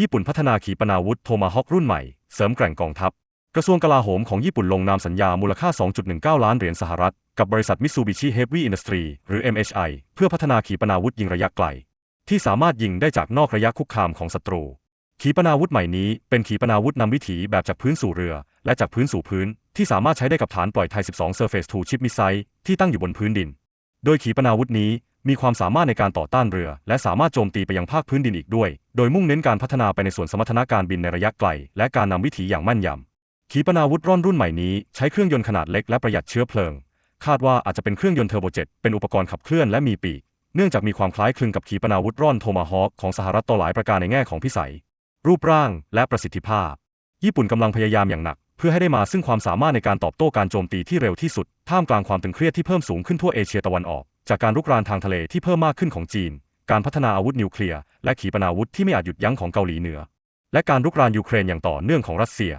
ญี่ปุ่นพัฒนาขีปนาวุธโทมาฮอครุ่นใหม่ เสริมแกร่งกองทัพ กระทรวงกลาโหมของญี่ปุ่นลงนามสัญญามูลค่า 2.19 ล้านเหรียญสหรัฐ กับบริษัท Mitsubishi Heavy Industry หรือ MHI เพื่อพัฒนาขีปนาวุธยิงระยะไกล ที่สามารถยิงได้จากนอกระยะคุกคามของศัตรู ขีปนาวุธใหม่นี้เป็นขีปนาวุธนำวิถีแบบจากพื้นสู่เรือ และจากพื้นสู่พื้น ที่สามารถใช้ได้กับฐานปล่อยไทย 12 Surface to Ship Missile ที่ตั้งอยู่บนพื้นดิน โดยขีปนาวุธนี้ มีความสามารถในการต่อต้านเรือ และสามารถโจมตีไปยังภาคพื้นดินอีกด้วย โดยมุ่งเน้นการพัฒนาไปในส่วนสมรรถนะการบินในระยะไกล และการนำวิถีอย่างแม่นยำขีปนาวุธร่อนรุ่นใหม่นี้ใช้เครื่องยนต์ขนาดเล็กและประหยัดเชื้อเพลิง คาดว่าอาจจะเป็นเครื่องยนต์เทอร์โบเจ็ตเป็นอุปกรณ์ขับเคลื่อนและมีปีก เนื่องจากมีความคล้ายคลึงกับขีปนาวุธร่อนโทมาฮอคของสหรัฐต่อหลายประการในแง่ของพิสัย รูปร่าง และประสิทธิภาพ ญี่ปุ่นกำลังพยายามอย่างหนักเพื่อให้ได้มาซึ่งความสามารถในการตอบโต้การโจมตีที่เร็วที่สุด ท่ามกลางความตึงเครียดที่เพิ่มสูงขึ้นทั่วเอเชียตะวันออก จากการรุกรานทางทะเลที่เพิ่มมากขึ้นของจีน การพัฒนาอาวุธนิวเคลียร์และขีปนาวุธที่ไม่อาจหยุดยั้งของเกาหลีเหนือ และการรุกรานยูเครนอย่างต่อเนื่องของรัสเซีย